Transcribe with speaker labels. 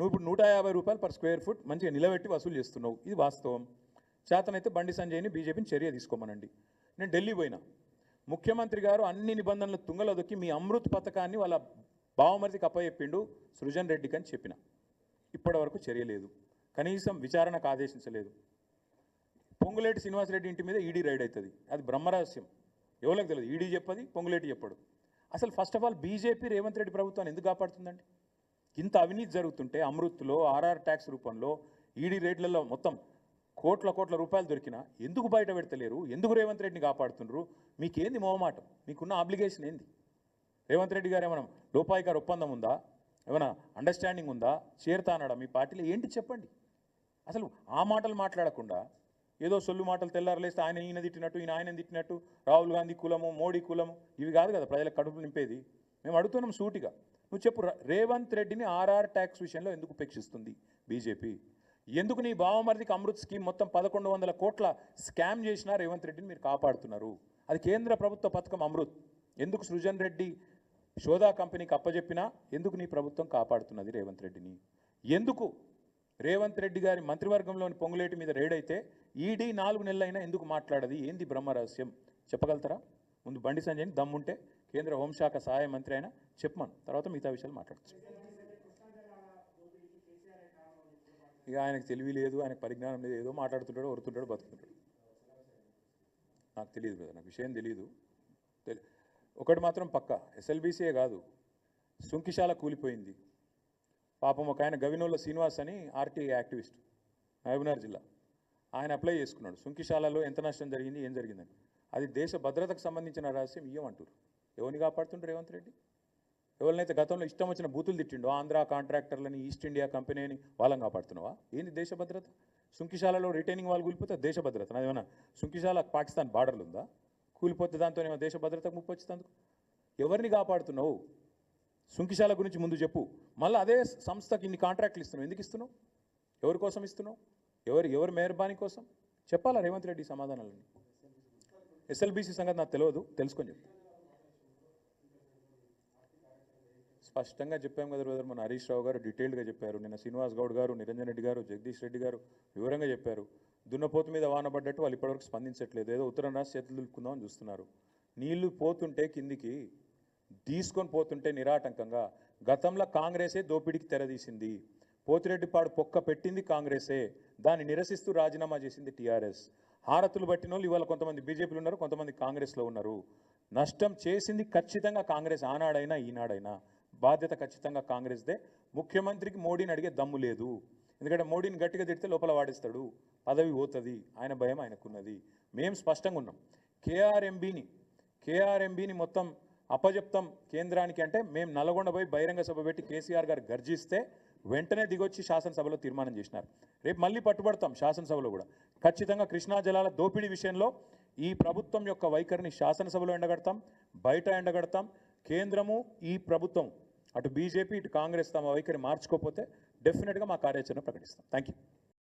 Speaker 1: నువ్వు ఇప్పుడు నూట యాభై రూపాయలు పర్ స్క్వేర్ ఫుట్ మంచిగా నిలబెట్టి వసూలు చేస్తున్నావు. ఇది వాస్తవం. చేతనైతే బండి సంజయ్ని బీజేపీని చర్య తీసుకోమనండి. నేను ఢిల్లీ పోయినా. ముఖ్యమంత్రి గారు అన్ని నిబంధనలు తుంగలో దొక్కి మీ అమృత్ పథకాన్ని వాళ్ళ బావమరిదికి అప్పచెప్పిండు సృజన్ రెడ్డికి అని చెప్పిన. ఇప్పటి వరకు చర్య లేదు. కనీసం విచారణకు ఆదేశించలేదు. పొంగులేటి శ్రీనివాసరెడ్డి ఇంటి మీద ఈడీ రైడ్ అవుతుంది. అది బ్రహ్మరహస్యం ఎవరికి తెలియదు ఈడీ చెప్పది పొంగులేటి చెప్పడు. అసలు first of all BJP Revanth Reddy ప్రభుత్వాన్ని ఎందుకు కాపాడుతుందండి? ఇంత అవినీతి జరుగుతుంటే అమృత్లో ఆర్ఆర్ ట్యాక్స్ రూపంలో ఈడీ రేట్లలో మొత్తం కోట్ల కోట్ల రూపాయలు దొరికినా ఎందుకు బయట పెడతలేరు? ఎందుకు రేవంత్ రెడ్డిని కాపాడుతున్నారు మీకేంది మొహమాటం? మీకున్న అబ్లిగేషన్ ఏంది? రేవంత్ రెడ్డి గారు ఏమైనా లోపాయికారు ఒప్పందం ఉందా? ఏమైనా అండర్స్టాండింగ్ ఉందా? చేరుతా అన్నాడా మీ పార్టీలో? ఏంటి చెప్పండి. అసలు ఆ మాటలు మాట్లాడకుండా ఏదో సొల్లు మాటలు తెల్లారలేస్తే ఆయన ఈయన తిట్టినట్టు ఈయన ఆయన తిట్టినట్టు రాహుల్ గాంధీ కులము మోడీ కులము ఇవి కాదు కదా ప్రజలకు కడుపు నింపేది. మేము అడుగుతున్నాం సూటిగా. నువ్వు చెప్పు రేవంత్ రెడ్డిని ఆర్ఆర్ ట్యాక్స్ విషయంలో ఎందుకు ఉపేక్షిస్తుంది బీజేపీ? ఎందుకు నీ బావమరిదికి అమృత్ స్కీమ్ మొత్తం పదకొండు వందల కోట్ల స్కామ్ చేసినా రేవంత్ రెడ్డిని మీరు కాపాడుతున్నారు? అది కేంద్ర ప్రభుత్వ పథకం అమృత్. ఎందుకు సృజన్ రెడ్డి శోధా కంపెనీకి అప్పజెప్పినా ఎందుకు నీ ప్రభుత్వం కాపాడుతున్నది రేవంత్ రెడ్డిని? ఎందుకు రేవంత్ రెడ్డి గారి మంత్రివర్గంలోని పొంగులేటి మీద రైడ్ అయితే ఈడీ నాలుగు నెలలైనా ఎందుకు మాట్లాడది? ఏంది బ్రహ్మరహస్యం చెప్పగలుగుతారా? ముందు బండి సంజయ్ని దమ్ముంటే కేంద్ర హోంశాఖ సహాయ మంత్రి అయినా చెప్పమను. తర్వాత మిగతా విషయాలు మాట్లాడచ్చు. ఇక ఆయనకు తెలివి లేదు ఆయనకు పరిజ్ఞానం లేదు ఏదో మాట్లాడుతుంటాడు ఒరుతుంటాడు బతుకుతుంటాడు. నాకు తెలియదు కదా నాకు విషయం తెలియదు ఒకటి మాత్రం పక్క ఎస్ఎల్బీసీయే కాదు సుంకిశాల కూలిపోయింది. పాపం ఒక ఆయన గవినోళ్ళ శ్రీనివాస్ అని ఆర్టీ యాక్టివిస్ట్ మహబూబ్నగర్ జిల్లా. ఆయన అప్లై చేసుకున్నాడు. సుంకిశాలలో ఎంత నష్టం జరిగింది ఏం జరిగిందని. అది దేశ భద్రతకు సంబంధించిన రహస్యం ఇయ్యమంటారు. ఎవరిని కాపాడుతుండ్రు రేవంత్ రెడ్డి? ఎవరినైతే గతంలో ఇష్టం వచ్చిన బూతులు తిట్టిండో ఆంధ్ర కాంట్రాక్టర్లని ఈస్ట్ ఇండియా కంపెనీని వాళ్ళని కాపాడుతున్నావా? ఏంది దేశ భద్రత? సుంకిశాలలో రిటైనింగ్ వాళ్ళు కూలిపోతే దేశ భద్రత నాదేమన్నా సుంకిశాల పాకిస్తాన్ బార్డర్లు ఉందా? కూలిపోతే దాంతో ఏమో దేశ భద్రతకు ముప్పు వచ్చినందుకు ఎవరిని కాపాడుతున్నావు? సుంకిశాల గురించి ముందు చెప్పు. మళ్ళీ అదే సంస్థకి ఇన్ని కాంట్రాక్ట్లు ఇస్తున్నావు. ఎందుకు ఇస్తున్నావు? ఎవరి కోసం ఇస్తున్నావు? ఎవరు ఎవరి మెహర్బానీ కోసం? చెప్పాలా రేవంత్ రెడ్డి సమాధానాలని ఎస్ఎల్బీసీ సంగతి నాకు తెలియదు. తెలుసుకొని చెప్తాను స్పష్టంగా చెప్పాం కదా బ్రదర్ మన హరీష్ రావు గారు డీటెయిల్డ్గా చెప్పారు. నిన్న శ్రీనివాస్ గౌడ్ గారు నిరంజన్ రెడ్డి గారు జగదీష్ రెడ్డి గారు వివరంగా చెప్పారు. దున్నపోతు మీద వాన పడ్డట్టు వాళ్ళు ఇప్పటివరకు స్పందించట్లేదు. ఏదో ఉత్తరం రాసి చేతులు దులుపుకుందామని చూస్తున్నారు. నీళ్ళు పోతుంటే కిందికి తీసుకొని పోతుంటే నిరాటంకంగా. గతంలో కాంగ్రెసే దోపిడీకి తెరదీసింది. పోతిరెడ్డిపాడు పొక్క పెట్టింది కాంగ్రెసే. దాన్ని నిరసిస్తూ రాజీనామా చేసింది టీఆర్ఎస్. హారతులు పట్టిన వాళ్ళు ఇవాళ కొంతమంది బీజేపీలు ఉన్నారు కొంతమంది కాంగ్రెస్లో ఉన్నారు. నష్టం చేసింది ఖచ్చితంగా కాంగ్రెస్ ఆనాడైనా ఈనాడైనా. బాధ్యత ఖచ్చితంగా కాంగ్రెస్దే. ముఖ్యమంత్రికి మోడీని అడిగే దమ్ము లేదు. ఎందుకంటే మోడీని గట్టిగా తిడితే లోపల వాడిస్తాడు. పదవి పోతుంది. ఆయన భయం ఆయనకున్నది. మేము స్పష్టంగా ఉన్నాం. కేఆర్ఎంబీని కేఆర్ఎంబీని మొత్తం అపజెప్తం కేంద్రానికి అంటే మేము నల్గొండ పోయి బహిరంగ సభ పెట్టి కేసీఆర్ గారు గర్జిస్తే వెంటనే దిగొచ్చి శాసనసభలో తీర్మానం చేసినారు. రేపు మళ్ళీ పట్టుబడతాం శాసనసభలో కూడా. ఖచ్చితంగా కృష్ణా జలాల దోపిడీ విషయంలో ఈ ప్రభుత్వం యొక్క వైఖరిని శాసనసభలో ఎండగడతాం బయట ఎండగడతాం. కేంద్రము ఈ ప్రభుత్వం అటు బీజేపీ ఇటు కాంగ్రెస్ తమ వైఖరి మార్చుకోకపోతే డెఫినెట్గా మా కార్యాచరణ ప్రకటిస్తాం. Thank you